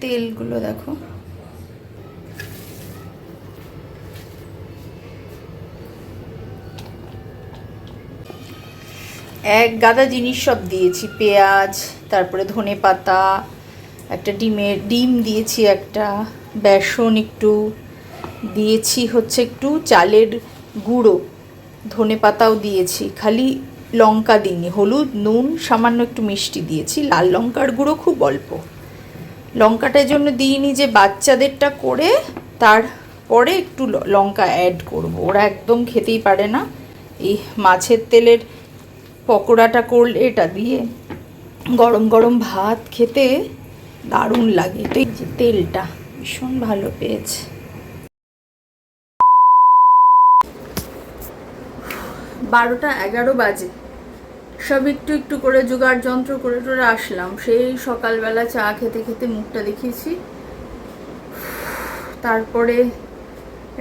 তেলগুলো দেখো। এক গাদা জিনিস সব দিয়েছি, পেঁয়াজ, তারপরে ধনে পাতা, একটা ডিমের, ডিম দিয়েছি একটা, বেসন একটু, দিয়েছি হচ্ছে একটু চালের গুঁড়ো, ধনে পাতাও দিয়েছি, খালি লঙ্কা দিইনি, হলুদ, নুন, সামান্য একটু মিষ্টি দিয়েছি, লাল লঙ্কার গুঁড়ো খুব অল্প। লঙ্কাটার জন্য দিইনি যে বাচ্চাদেরটা করে তারপরে একটু লঙ্কা অ্যাড করব। ওরা একদম খেতেই পারে না। এই মাছের তেলের পকোড়াটা করলে এটা দিয়ে গরম গরম ভাত খেতে দারুণ লাগে। তো এই যে তেলটা ভীষণ ভালো পেয়েছে। বারোটা এগারো বাজে। সব একটু একটু করে জোগাড় যন্ত্র করে টোরে আসলাম। সেই সকালবেলা চা খেতে খেতে মুখটা দেখিয়েছি। তারপরে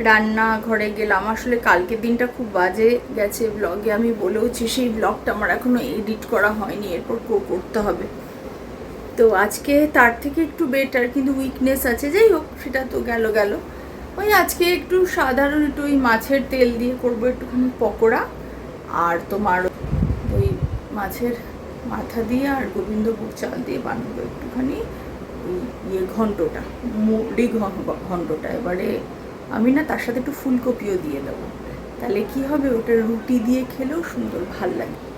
রান্না ঘরে গেলাম। আসলে কালকের দিনটা খুব বাজে গেছে ব্লগে আমি বলেওছি, সেই ব্লগটা আমার এখনও এডিট করা হয়নি। এরপর করতে হবে। তো আজকে তার থেকে একটু বেটার কিন্তু উইকনেস আছে। যাই হোক, সেটা তো গেল গেল। ওই আজকে একটু সাধারণ একটু ওই মাছের তেল দিয়ে করব একটুখানি পকোড়া। আর তোমার মাছের মাথা দিয়ে আর গোবিন্দভোগ চাল দিয়ে বানাবো একটুখানি ইয়ে ঘন্টটা মুড়ি ঘন- ঘন্টটা এবারে আমি না তার সাথে একটু ফুলকপিও দিয়ে দেবো। তাহলে কি হবে? ওটা রুটি দিয়ে খেলেও সুন্দর ভালো লাগে।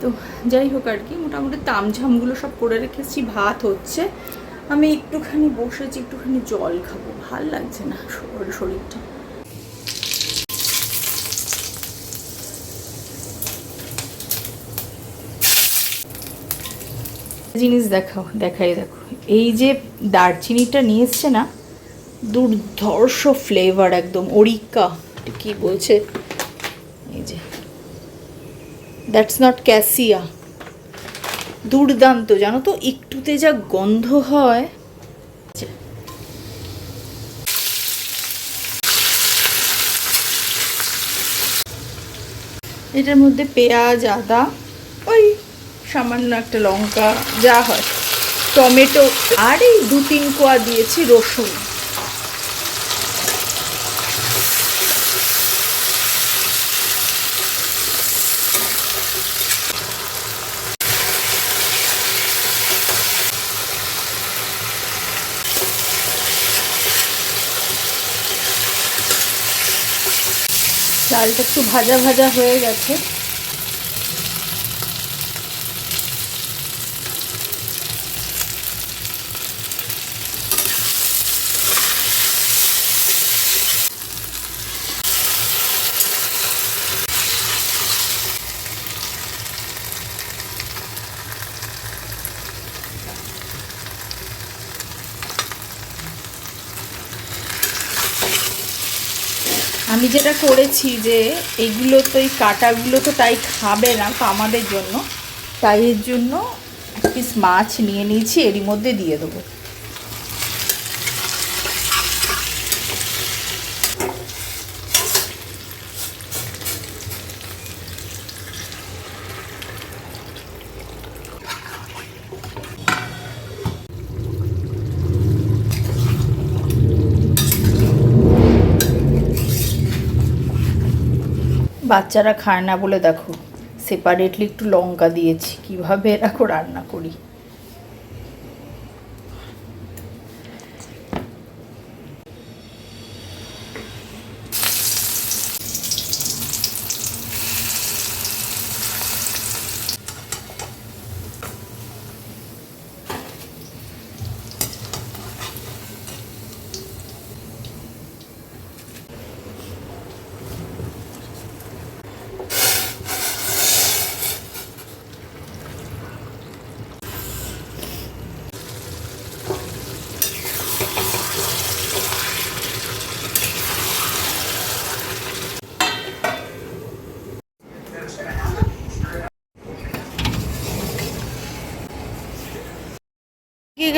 তো যাই হোক আর কি, মোটামুটি তামঝামগুলো সব করে রেখেছি, ভাত হচ্ছে। আমি একটুখানি বসেছি, একটুখানি জল খাব, ভালো লাগছে না শরীরটা। জিনিস দেখাও, দেখাই দেখো। এই যে দারচিনিটা নিয়ে এসছে না, দুর্ধর্ষ ফ্লেভার একদম ওরিকা কি বলছে? এই যে দ্যাটস নট ক্যাসিয়া দুর্দান্ত, জানো তো, একটুতে যা গন্ধ হয়। এটার মধ্যে পেঁয়াজ, আদা সামান্য একটা লঙ্কা যা হয়, টমেটো আর এই দু তিন কোয়া দিয়েছি রসুন। চালটা একটু ভাজা ভাজা হয়ে গেছে। আমি যেটা করেছি যে এগুলো তো এই কাটাগুলো তো তাই খাবে না তো আমাদের জন্য, তাই এর জন্য পিস মাছ নিয়ে নিয়েছি, এরই মধ্যে দিয়ে দেবো। বাচ্চারা খায় না বলে দেখো। সেপারেটলি একটু লঙ্কা দিয়েছি। কীভাবে এরকম রান্না করি?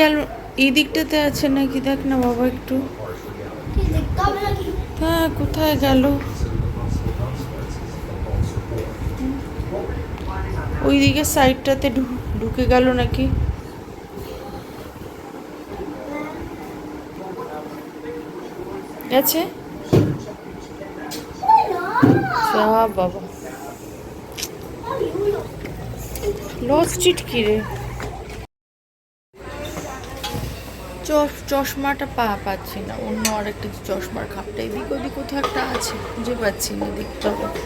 গেল, এই দিকটাতে আছে নাকি? দেখ না বাবা একটু। হ্যাঁ কোথায় গেল? ওই দিকে সাইডটাতে ঢুকে গেল নাকি? গেছে? বাবা। লস চিটকি রে? চশমাটা পা, পাচ্ছি না। অন্য আরেকটা চশমার খাপটা, এদিক ওদিক কোথাও একটা আছে, খুঁজে পাচ্ছি না, দেখতে হবে।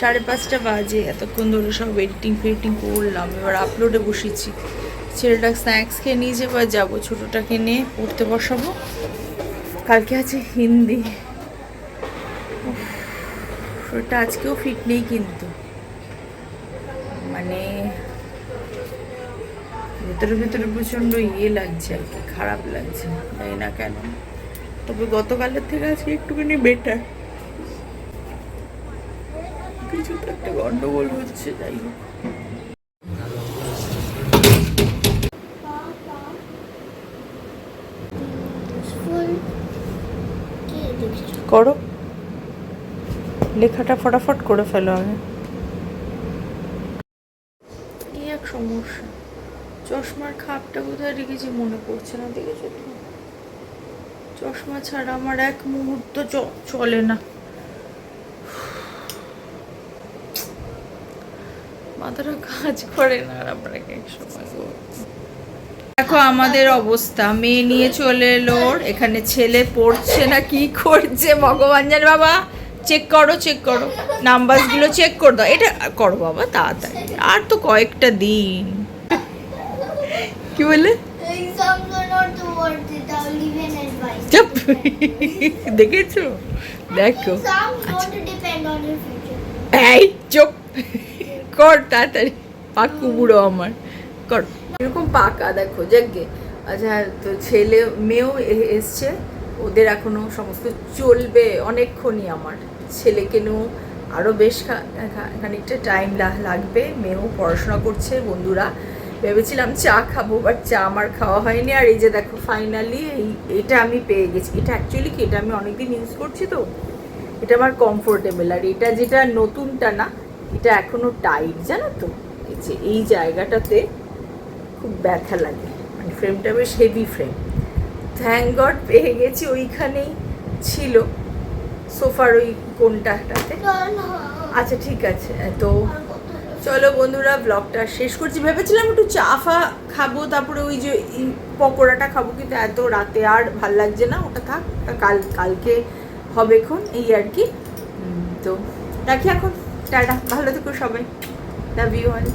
সাড়ে পাঁচটা বাজে, এতক্ষণ ধরে সব এডিটিং ফেডিটিং করলাম। এবার আপলোডে বসেছি। ছেলেটা স্ন্যাক্স খেয়ে নিয়ে যাব, আর যাব। ছোটোটাকে নিয়ে পড়তে বসাবো। কালকে আছে হিন্দি। শরীরটা আজকেও ফিট নেই কিন্তু। মানে ভেতরে ভেতরে প্রচণ্ড ইয়ে লাগছে আর কি খারাপ লাগছে জানি না কেন। তবে গতকালের থেকে আজকে একটুখানি বেটার কিছু তো একটা গন্ডগোল হচ্ছে যাই হোক। করো। লেখাটা ফটাফট করে ফেলো আমি এই এক সমস্যা। চশমার খাপটা কোথায় রেখেছি মনে পড়ছে না, দেখেছ তো? চশমা ছাড়া আমার এক মুহূর্ত চলে না। মাথাটা কাজ করে না আর আমরা এক দেখো আমাদের অবস্থা, মেয়ে নিয়ে চলে এলো এখানে ছেলে পড়ছে না, কি করছে ভগবান জানে বাবা? চেক করো চেক করো। নাম্বারগুলো চেক করে দাও। এটা, করো বাবা, তাড়াতাড়ি। আর তো কয়েকটা দিন। Advice. চুপ। দেখেছ? দেখো. এই চুপ। কর তাড়াতাড়ি। পাক্কু বুড়ো আমার। কর। এরকম পাকা দেখো যাকে আচ্ছা তো ছেলে মেয়েও এসছে। ওদের এখনও সমস্ত চলবে অনেকক্ষণই আমার। ছেলেকে নিয়েও আরও বেশ খানিকটা টাইম লাগবে। মেয়েও পড়াশোনা করছে বন্ধুরা। ভেবেছিলাম চা খাব বাট চা আমার খাওয়া হয়নি। আর এই যে দেখো ফাইনালি এই এটা আমি পেয়ে গেছি। এটা অ্যাকচুয়ালি কি এটা আমি অনেকদিন ইউজ করছি তো। এটা আমার কমফোর্টেবল আর এটা যেটা নতুনটা না এটা এখনও টাইট জানো তো? এই যে এই জায়গাটাতে খুব ব্যথা লাগে। মানে ফ্রেমটা বেশ হেভি ফ্রেম থ্যাংক গড পেয়ে গেছি ওইখানেই ছিল। সোফার ওই কোনটাটাতে. আচ্ছা ঠিক আছে। তো চলো বন্ধুরা ব্লগটা শেষ করছি। ভেবেছিলাম একটু চা ফা খাব, তারপরে ওই যে পকোড়াটা খাব, কিন্তু এত রাতে আর ভালো লাগছে না। ওটা থাক কাল, কালকে হবে এখন, এই আর কি। তো রাখি এখন। টাটা, ভালো থেকো সবাই। Love you all